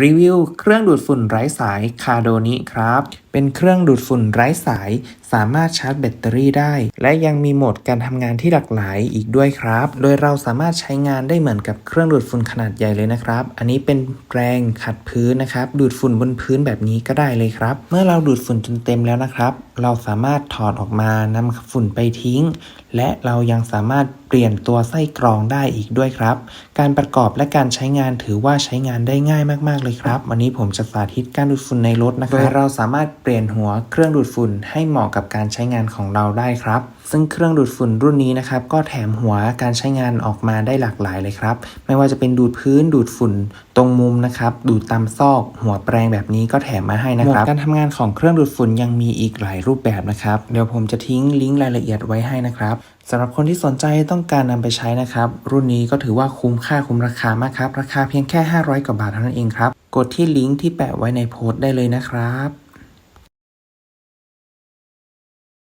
รีวิวเครื่องดูดฝุ่นไร้สายคาโดนิครับ เป็นเครื่องดูดฝุ่นไร้สาย สามารถชาร์จแบตเตอรี่ได้ และยังมีโหมดการทำงานที่หลากหลายอีกด้วยครับ โดยเราสามารถใช้งานได้เหมือนกับเครื่องดูดฝุ่นขนาดใหญ่เลยนะครับ อันนี้เป็นแปรงขัดพื้นนะครับ ดูดฝุ่นบนพื้นแบบนี้ก็ได้เลยครับ เมื่อเราดูดฝุ่นจนเต็มแล้วนะครับ เราสามารถถอดออกมานำฝุ่นไปทิ้ง และเรายังสามารถเปลี่ยนตัวไส้กรองได้อีกด้วยครับ การประกอบและการใช้งานถือว่าใช้งานได้ง่ายมาก ๆ เลยครับ วันนี้ผมจะสาธิตการดูดฝุ่นในรถนะครับโดยเราสามารถเปลี่ยนหัวเครื่องดูดฝุ่นให้เหมาะกับการใช้งานของเราได้ครับ ซึ่งเครื่องดูดฝุ่นรุ่นนี้นะครับก็แถมหัวการใช้งานออกมาได้หลากหลายเลยครับ ไม่ว่าจะเป็นดูดพื้นดูดฝุ่นตรงมุมนะครับดูดตามซอกหัวแปรงแบบนี้ก็แถมมาให้นะครับการทำงานของเครื่องดูดฝุ่นยังมีอีกหลายรูปแบบนะครับ เดี๋ยวผมจะทิ้งลิงก์รายละเอียดไว้ให้นะครับสำหรับคนที่สนใจต้องการนำไปใช้นะครับ รุ่นนี้ก็ถือว่าคุ้มค่าคุ้มราคามากครับ ราคาเพียงแค่ 500 กว่าบาทเท่านั้นเองครับ กดที่ลิงก์ที่แปะไว้ในโพสต์ได้เลยนะครับ